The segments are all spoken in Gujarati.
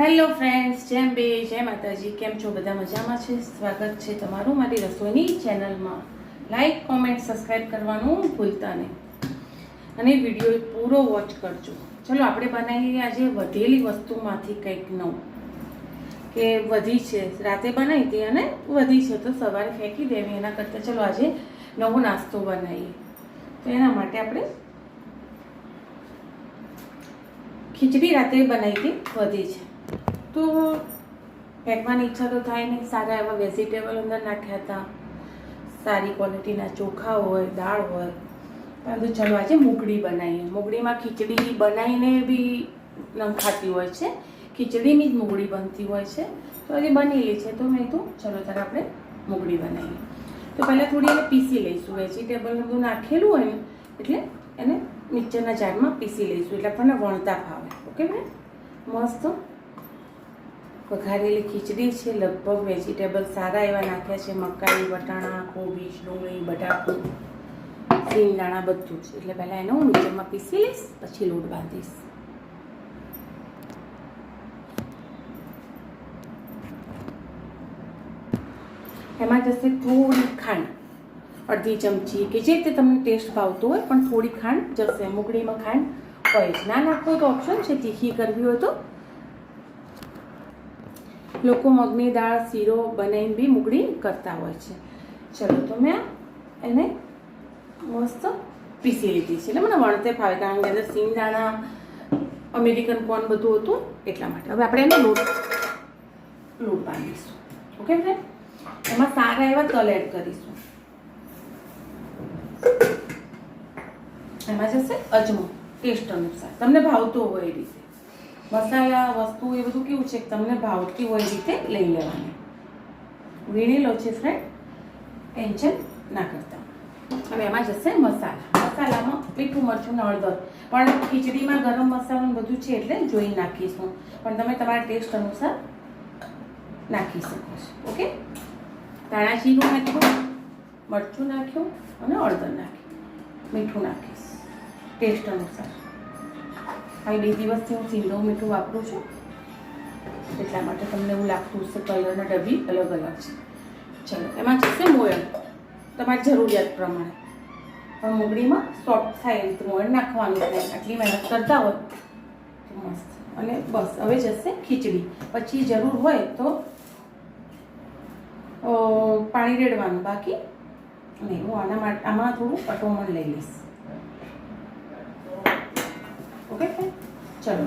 હેલો ફ્રેન્ડ્સ જેમ બે, જય માતાજી, કેમ છો? બધા મજામાં છે? સ્વાગત છે તમારું મારી રસોઈની ચેનલમાં લાઈક કોમેન્ટ સબસ્ક્રાઈબ કરવાનું ભૂલતા નહીં. અને વીડિયો પૂરો વોચ કરજો. ચલો, આપણે બનાવીએ આજે વધેલી વસ્તુમાંથી કંઈક નવું. કે વધી છે. રાતે બનાવી હતી અને વધી છે. તો સવારે ફેંકી દેવી. એના કરતાં ચલો, આજે નવો નાસ્તો બનાવીએ. તો એના માટે આપણે ખીચડી રાતે બનાવી હતી. વધી છે. તો ફેંકવાની ઈચ્છા તો થાય નહીં. સારા એવા વેજીટેબલ અંદર નાખ્યા હતા. સારી ક્વોલિટીના ચોખા હોય, દાળ હોય. પરંતુ ચલો આજે મૂગડી બનાવીએ. મૂગડીમાં ખીચડી બનાવીને બી નખાતી હોય છે. ખીચડીની જ મૂગડી બનતી હોય છે. તો હજી બનેલી છે. તો મેં તો ચલો ત્યારે આપણે મૂગડી બનાવીએ. તો પહેલાં થોડી એને પીસી લઈશું. વેજીટેબલ બધું નાખેલું હોય ને, એટલે એને મિક્સરના જારમાં પીસી લઈશું. એટલે આપણને વણતા ફાવે. ઓકે ભાઈ? મસ્ત. વઘારેલી ખીચડી છે, લગભગ વેજીટેબલ સારા એવા નાખ્યા છે, મકાઈ, વટાણા, કોબી ડુંગળી બટાકું સિંગદાણા બધું જ. એટલે પહેલાં એને હું મિક્સરમાં પીસી લઈશ, પછી લોટ બાંધીશ. એમાં જશે થોડી ખાંડ. અડધી ચમચી કે જે રીતે તમને ટેસ્ટ ભાવતો હોય, પણ થોડી ખાંડ જશે. મુગડીમાં ખાંડ હોય જ. ના નાખવું તો ઓપ્શન છે, તીખી કરવી હોય તો લોકો મગની દાળ, શીરો બનાવીને બી મૂગડી કરતા હોય છે. ચલો, તો મેં એને મસ્ત પીસી લીધી છે. એટલે મને વણતે ફાવે, કારણ કે અંદર સિંગદાણા અમેરિકન કોર્ન બધું હતું, એટલા માટે. હવે આપણે એને લોટ લોટ બાંધીશું. ઓકે ફ્રેન્ડ એમાં સારા એવા તલ એડ કરીશું. એમાં જશે અજમો, ટેસ્ટ અનુસાર. તમને ભાવતો હોય એ રીતે. મસાલા, વસ્તુ એ બધું કેવું છે કે તમને ભાવતી હોય રીતે લઈ લેવાની. વીણેલો છે ફ્રેન્ડ ટેન્શન ના કરતા. હવે એમાં જશે મસાલા. મસાલામાં મીઠું, મરચું હળદર પણ ખીચડીમાં ગરમ મસાલો બધું છે એટલે જોઈ નાખીશું. પણ તમે તમારા ટેસ્ટ અનુસાર નાખી શકો છો. ઓકે? ધાણા નાખ્યું, મરચું નાખ્યું અને હળદર નાખ્યું. મીઠું નાખીશ. ટેસ્ટ અનુસાર. હવે બે દિવસથી હું સિંધો મીઠું વાપરું છું. એટલા માટે તમને એવું લાગતું હશે કલરના ડબ્બી અલગ અલગ છે. ચલો, એમાં જશે મોયણ. તમારી જરૂરિયાત પ્રમાણે. પણ મૂગડીમાં સોફ્ટ થાય એ રીતે મોયણ નાખવાનું થાય આટલી મહેનત કરતા હોય તો મસ્ત. અને બસ, હવે જશે ખીચડી. પછી જરૂર હોય તો પાણી રેડવાનું બાકી. નહીં હું આના માટે, આમાં થોડું અટોમણ લઈ લઈશ. ઓકે ચલો.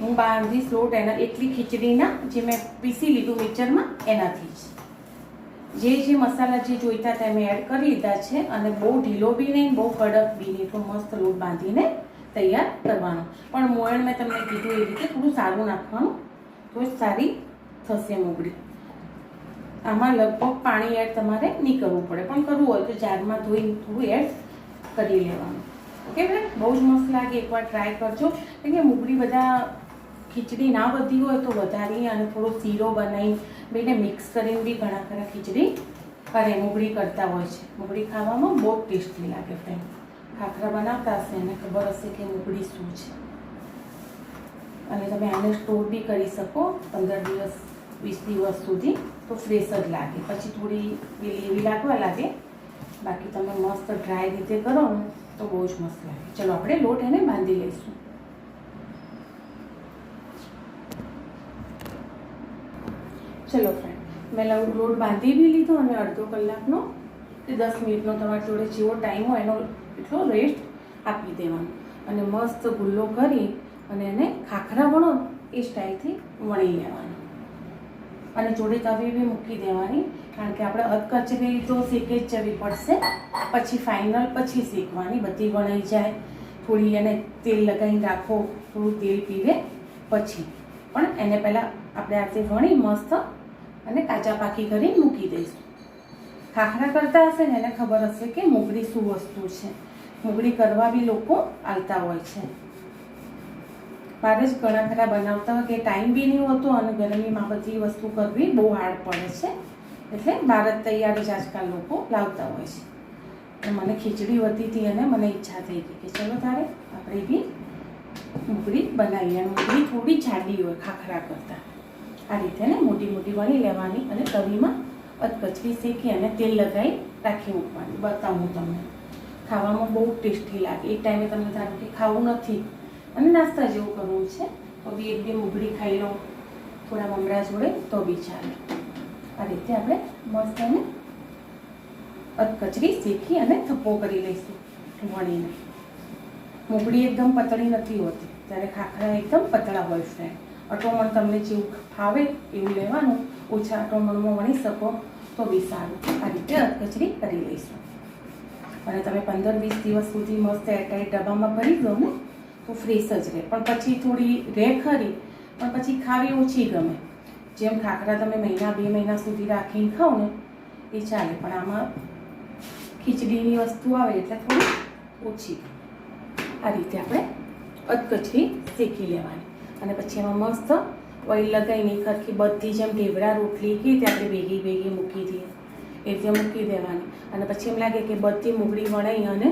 હું બાંધીશ લોટ એના એટલી ખીચડીના જે મેં પીસી લીધું મિક્સરમાં, એનાથી જ. જે જે મસાલા જે જોઈતા હતા મેં એડ કરી લીધા છે અને બહુ ઢીલો બી નહીં, બહુ કડક બી નહીં. થોડું મસ્ત લોટ બાંધીને તૈયાર કરવાનો. પણ મોયણ મેં તમને કીધું એ રીતે થોડું સારું નાખવાનું, તો જ સારી થશે મોગડી. આમાં લગભગ પાણી એડ તમારે નહીં કરવું પડે. પણ કરવું હોય તો જારમાં ધોઈને થોડું એડ કરી લેવાનું. ઓકે ફ્રેન્ડ બહુ જ મસ્ત લાગે. એકવાર ટ્રાય કરજો. કેમ કે મૂગડી બધા ખીચડી ના વધી હોય તો વધારી અને થોડો શીરો બનાવી બેને મિક્સ કરીને બી ઘણા ખરા ખીચડી કરે મૂગડી કરતા હોય છે. મૂગડી ખાવામાં બહુ ટેસ્ટી લાગે ફ્રેન્ડ ખાખરા બનાવતા હશે એને ખબર હશે કે મૂગડી શું છે. અને તમે આને સ્ટોર બી કરી શકો પંદર દિવસ, વીસ દિવસ સુધી તો ફ્રેશ જ લાગે. પછી થોડી એવી લાગવા લાગે. બાકી તમે મસ્ત ડ્રાય રીતે કરો ને તો બહુ જ મસ્ત લાગે. ચલો, આપણે લોટ એને બાંધી લઈશું. ચલો ફ્રેન્ડ મેં લોટ બાંધી બી લીધો અને અડધો કલાકનો કે દસ મિનિટનો તમારી જોડે જેવો ટાઈમ હોય એનો એટલો રેસ્ટ આપી દેવાનો. અને મસ્ત ગુલ્લો કરી અને એને ખાખરા વણો એ સ્ટાઇલથી વણી લેવાનો. અને જોડે તવી બી મૂકી દેવાની. કારણ કે આપણે અધકચરી તો શીખે જ જવી પડશે. પછી ફાઇનલ પછી શીખવાની બધી વણાઈ જાય. થોડી એને તેલ લગાવીને રાખો, થોડું તેલ પીવે પછી. પણ એને પહેલાં આપણે આ વણી મસ્ત અને કાચા પાકી કરી મૂકી દઈશું. ખાખરા કરતા હશે ને એને ખબર હશે કે મોગડી શું વસ્તુ છે. મોગડી કરવા બી લોકો આવતા હોય છે. મારે જ ઘણા ખરા બનાવતા હોય કે ટાઈમ બી નહીં હોતો અને ગરમીમાં બધી વસ્તુ કરવી બહુ હાર્ડ પડે છે. એટલે ભારત તૈયાર જ આજકાલ લોકો લાવતા હોય છે. મને ખીચડી વધી હતી અને મને ઈચ્છા થઈ ગઈ કે ચલો તારે આપણે બી મુગરી બનાવીએ મુગરી થોડી જાડી હોય, ખાખરા કરતાં. આ રીતે ને મોટી મોટી વાળી લેવાની અને તવીમાં અધકચરી શેકી અને તેલ લગાવી રાખી મૂકવાની. બતાવું તમને. ખાવામાં બહુ ટેસ્ટી લાગે. એ ટાઈમે તમને ધારો કે ખાવું નથી. અને નાસ્તા જેવું કરવું છે. તો બી એક બે મુગડી ખાઈ લો થોડા મમરા જોડે તો બી ચાલે. આ રીતે આપણે મસ્ત એને અધકચરી શેકી અને થપ્પો કરી લઈશું વણીને. મુગડી એકદમ પતળી નથી હોતી. ત્યારે ખાખરા એકદમ પતળા હોય ફ્રેન્ડ અટોમણ તમને જેવું ફાવે એવું લેવાનું. ઓછા અટોમણમાં વણી શકો તો બી સારું. આ રીતે અધકચરી કરી લઈશું. અને તમે પંદર વીસ દિવસ સુધી મસ્ત એરટાઈટ ડબ્બામાં ભરી દો ને, તો ફ્રેશ જ રહે. પણ પછી થોડી રહે ખરી, પણ પછી ખાવી ઓછી ગમે. જેમ ખાખરા તમે મહિના, બે મહિના સુધી રાખીને ખાઓ ને, એ ચાલે. પણ આમાં ખીચડીની વસ્તુ આવે એટલે થોડી ઓછી. આ રીતે આપણે અધકચરી શેકી લેવાની. અને પછી એમાં મસ્ત ઓઇલ લગાવીને ખરખી બધી જેમ ઢેબરા રોટલી કે તે આપણે ભેગી ભેગી મૂકી દઈએ. એ રીતે મૂકી દેવાની. અને પછી એમ લાગે કે બધી મુગડી વણાઈ અને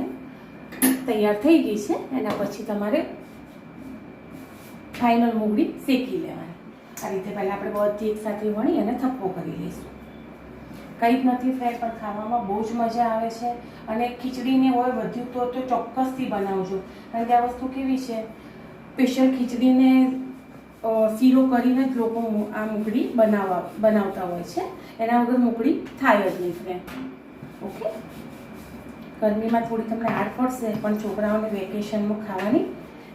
તૈયાર થઈ ગઈ છે, એના પછી તમારે ફાઇનલ મુગડી શેકી લેવાની. આ રીતે પહેલાં આપણે બધી એકસાથે વણી અને થપ્પો કરી લઈશું. કંઈ જ નથી ફ્રાય પણ ખાવામાં બહુ જ મજા આવે છે. અને ખીચડીને હોય વધ્યું તો તો ચોક્કસથી બનાવજો. કારણ કે આ વસ્તુ કેવી છે? સ્પેશિયલ ખીચડીને શીરો કરીને જ લોકો આ મોકળી બનાવવા બનાવતા હોય છે. એના વગર મોકળી થાય જ નહીં ફ્રેન્ડ ઓકે? ગરમીમાં થોડી તમને હાર પડશે, પણ છોકરાઓને વેકેશનમાં ખાવાની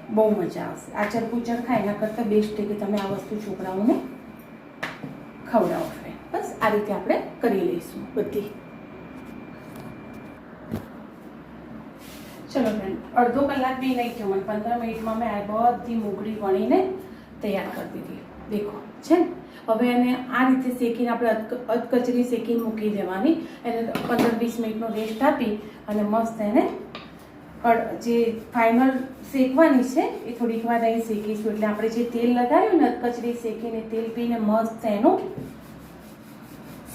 બહુ મજા આવશે. આચર કુચર ખાય એના કરતાં બેસ્ટ છે કે તમે આ વસ્તુ છોકરાઓને ખવડાવો ફ્રેન્ડ. બસ આ રીતે આપણે કરી લઈશું. બધી. ચલો ફ્રેન્ડ અડધો કલાક બી નહીં થયો. મને પંદર મિનિટમાં મેં આ બધી મુગડી વણીને તૈયાર કરી દીધી. દેખો છે ને? હવે એને આ રીતે શેકીને આપણે અધ અધકચરી શેકીને મૂકી દેવાની. એને પંદર વીસ મિનિટનો રેસ્ટ આપી અને મસ્ત એને અડ- જે ફાઇનલ શેકવાની છે, એ થોડીક વાર અહીં શેકીશું. એટલે આપણે જે તેલ લગાવ્યું ને, કચરી શેકીને તેલ પીને મસ્ત એનું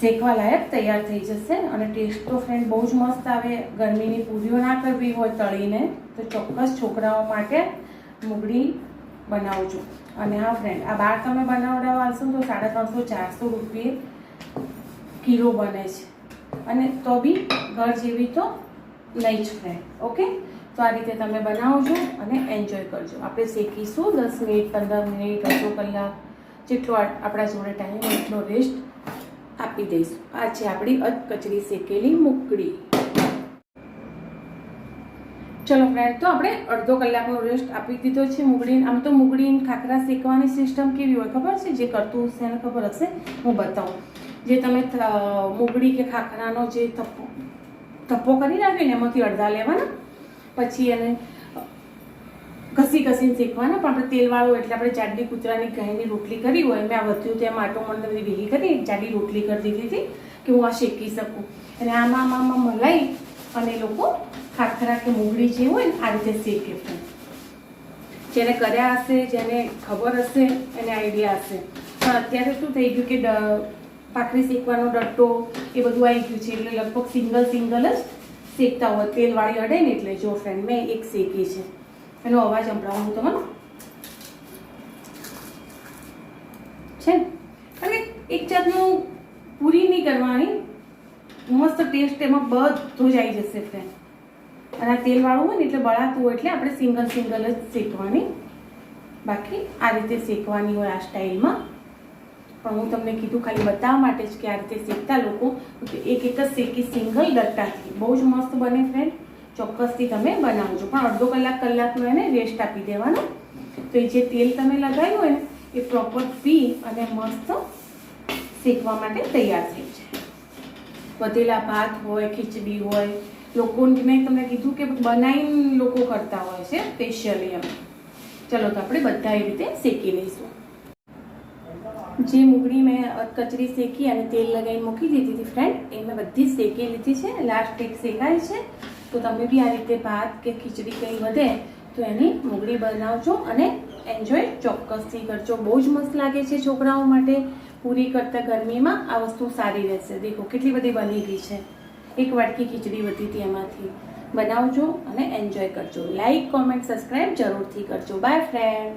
શેકવા લાયક તૈયાર થઈ જશે. અને ટેસ્ટ તો ફ્રેન્ડ બહુ જ મસ્ત આવે. ગરમીની પૂરીઓ ના કરવી હોય તળીને, તો ચોક્કસ છોકરાઓ માટે મુગડી બનાવજો. અને હા ફ્રેન્ડ આ બાર તમે બનાવડાવવા આવશો તો સાડા ત્રણસો ચારસો રૂપિયે કિલો બને છે. અને તો બી ઘર જેવી તો નહીં જ ફ્રેન્ડ ઓકે? તો આ રીતે તમે બનાવજો અને એન્જોય કરજો. આપણે શેકીશું દસ મિનિટ, પંદર મિનિટ, અડધો કલાક, જેટલો આપણા જોડે ટાઈમ એટલો રેસ્ટ આપી દઈશું. આ છે આપણી અધકચરી શેકેલી મુકડી. ચલો ફ્રેન્ડ તો આપણે અડધો કલાકનો રેસ્ટ આપી દીધો છે મુગડીને આમ તો મુગડીને ખાખરા શેકવાની સિસ્ટમ કેવી હોય ખબર છે? જે કરતું હશે એને ખબર હશે, હું બતાવું. જે તમે મુગડી કે ખાખરાનો જે થપ્પો થપ્પો કરી નાખ્યો ને એમાંથી અડધા લેવાના પછી એને ઘસી ઘસીને શેકવાના, પણ તેલવાળું એટલે આપણે જાડી કૂતરાની ઘાયની રોટલી કરી હોય, મેં આ વધ્યું ત્યાં આટો મને બધી ભેગી કરી જાડી રોટલી કરી દીધી હતી કે હું આ શેકી શકું. અને આમાં આમાં મલાઈ અને લોકો ખાખરા કે મુગડી જે હોય ને, આ રીતે શેકે જેને કર્યા હશે, જેને ખબર હશે, એને આઈડિયા હશે. પણ અત્યારે શું થઈ ગયું કે પાખરી શેકવાનો ડટ્ટો એ બધું આવી ગયું છે, એટલે લગભગ સિંગલ સિંગલ જ શેકતા હોય, તેલવાળી અડે ને એટલે જો ફ્રેન્ડ મેં એક શેકી છે. એનો અવાજ સંભળાવું હું તમને. છે? અને એક જાતનું પૂરી નહીં કરવાની, મસ્ત ટેસ્ટ એમાં બધું જ આવી જશે ફ્રેન્ડ અને આ તેલવાળું હોય ને એટલે બળાતું હોય એટલે આપણે સિંગલ સિંગલ જ શેકવાની. બાકી આ રીતે શેકવાની હોય આ સ્ટાઇલમાં પણ હું તમને કીધું ખાલી બતાવવા માટે જ કે આ રીતે શેકતા લોકો એક એક જ શેકી સિંગલ ડટ્ટાથી બહુ જ મસ્ત બને ફ્રેન્ડ ચોક્કસથી તમે બનાવજો. પણ અડધો કલાક કલાકનો એને રેસ્ટ આપી દેવાનો. તો એ જે તેલ તમે લગાવ્યું હોય ને એ પ્રોપર પી અને મસ્ત શેકવા માટે તૈયાર થઈ જાય. વધેલા ભાત હોય, ખીચડી હોય, લોકોને મેં તમને કીધું કે બનાવીને લોકો કરતા હોય છે સ્પેશિયલી એમ. ચલો તો આપણે બધા એ રીતે શેકી લઈશું. જે મુગડી મેં કચરી શેકી અને તેલ લગાવીને મૂકી દીધી હતી ફ્રેન્ડ એ મેં બધી શેકી લીધી છે. લાસ્ટ એક શેકાય છે. તો તમે બી આ રીતે ભાત કે ખીચડી કંઈ વધે, તો એની મુગડી બનાવજો અને એન્જોય ચોક્કસથી કરજો. બહુ જ મસ્ત લાગે છે છોકરાઓ માટે. પૂરી કરતાં ગરમીમાં આ વસ્તુ સારી રહેશે. દેખો, કેટલી બધી બની ગઈ છે. એક વાટકી ખીચડી વધી હતી એમાંથી. બનાવજો અને એન્જોય કરજો. લાઈક કોમેન્ટ સબસ્ક્રાઈબ જરૂરથી કરજો. By friend